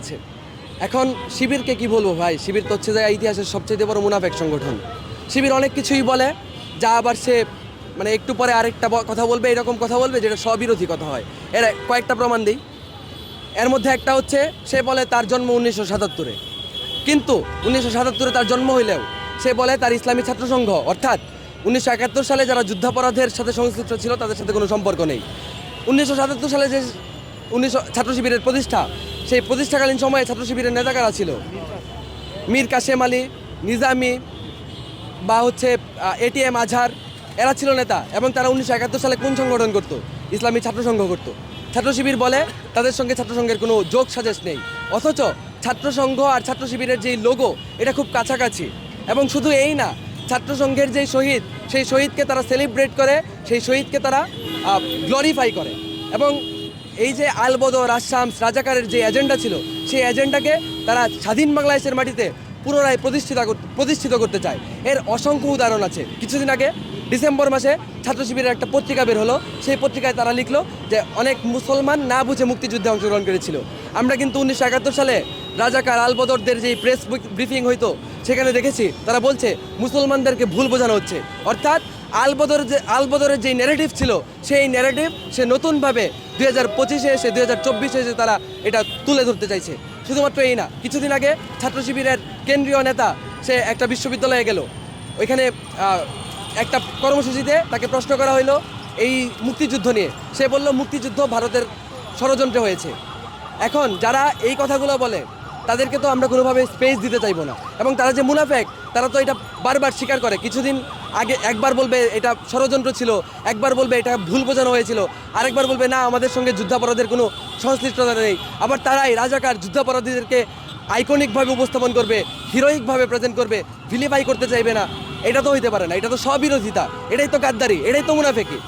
আছে। এখন শিবিরকে কি বলব ভাই? শিবির তো হচ্ছে যে ইতিহাসের সবচেয়ে বড় মুনাফেক সংগঠন। শিবির অনেক কিছুই বলে, যা আবার সে মানে একটু পরে আরেকটা কথা বলবে, এরকম কথা বলবে যেটা স্ববিরোধী কথা হয়। এর কয়েকটা প্রমাণ দিই। এর মধ্যে একটা হচ্ছে, সে বলে তার জন্ম উনিশশো সাতাত্তরে। কিন্তু উনিশশো সাতাত্তরে তার জন্ম হইলেও সে বলে তার ইসলামী ছাত্র সংঘ। অর্থাৎ উনিশশো একাত্তর সালে যারা যুদ্ধাপরাধের সাথে সংশ্লিষ্ট ছিল, তাদের সাথে কোনো সম্পর্ক নেই। উনিশশো সাতাত্তর সালে যে উনিশশো ছাত্র শিবিরের প্রতিষ্ঠা সেই প্রতিষ্ঠাকালীন সময়ে ছাত্র শিবিরের নেতা কারা ছিল। মীর কাশেম আলী, নিজামি বা হচ্ছে এটিএম আজহার, এরা ছিল নেতা এবং তারা উনিশশো একাত্তর সালে কোন সংগঠন করতো? ইসলামী ছাত্র সংঘ করতো। ছাত্র শিবির বলে তাদের সঙ্গে ছাত্র সংঘের কোনো যোগ সাজেশ নেই। অথচ ছাত্র সংঘ আর ছাত্র শিবিরের যেই লোগো এটা খুব কাছাকাছি। এবং শুধু এই না, ছাত্র সংঘের যেই শহীদ, সেই শহীদকে তারা সেলিব্রেট করে, সেই শহীদকে তারা গ্লোরিফাই করে। এবং এই যে আলবদর আসামস রাজাকারের যে এজেন্ডা ছিল, সেই এজেন্ডাকে তারা স্বাধীন বাংলাদেশের মাটিতে পুনরায় প্রতিষ্ঠিত প্রতিষ্ঠিত করতে চায়। এর অসংখ্য উদাহরণ আছে। কিছুদিন আগে, ডিসেম্বর মাসে ছাত্র শিবিরের একটা পত্রিকা বের হলো। সেই পত্রিকায় তারা লিখলো যে, অনেক মুসলমান না বুঝে মুক্তিযুদ্ধে অংশগ্রহণ করেছিল। আমরা কিন্তু উনিশশো একাত্তর সালে রাজাকার আলবদরদের যে প্রেস ব্রিফিং হইতো সেখানে দেখেছি, তারা বলছে মুসলমানদেরকে ভুল বোঝানো হচ্ছে। অর্থাৎ আলবদর যে, আলবদরের যে ন্যারেটিভ ছিল, সেই ন্যারেটিভ সে নতুনভাবে দুই হাজার পঁচিশে এসে, দুই হাজার চব্বিশে এসে তারা এটা তুলে ধরতে চাইছে। শুধুমাত্র এই না, কিছুদিন আগে ছাত্র শিবিরের কেন্দ্রীয় নেতা, সে একটা বিশ্ববিদ্যালয়ে গেল। ওইখানে একটা কর্মসূচিতে তাকে প্রশ্ন করা হলো এই মুক্তিযুদ্ধ নিয়ে। সে বলল, মুক্তিযুদ্ধ ভারতের ষড়যন্ত্রে হয়েছে। এখন যারা এই কথাগুলো বলে তাদেরকে তো আমরা কোনোভাবে স্পেস দিতে চাইব না। এবং তারা যে মুনাফেক, তারা তো এটা বারবার স্বীকার করে। কিছুদিন আগে একবার বলবে এটা ষড়যন্ত্র ছিল, একবার বলবে এটা ভুল বোঝানো হয়েছিল, আরেকবার বলবে, না, আমাদের সঙ্গে যুদ্ধাপরাধের কোনো সংশ্লিষ্টতা নেই। আবার তারাই রাজাকার যুদ্ধাপরাধীদেরকে আইকনিকভাবে উপস্থাপন করবে হিরোইকভাবে প্রেজেন্ট করবে ভিলিফাই করতে চাইবে না। এটা তো হইতে পারে না, এটা তো স্ববিরোধিতা, এটাই তো গাদ্দারি, এটাই তো মুনাফেকি।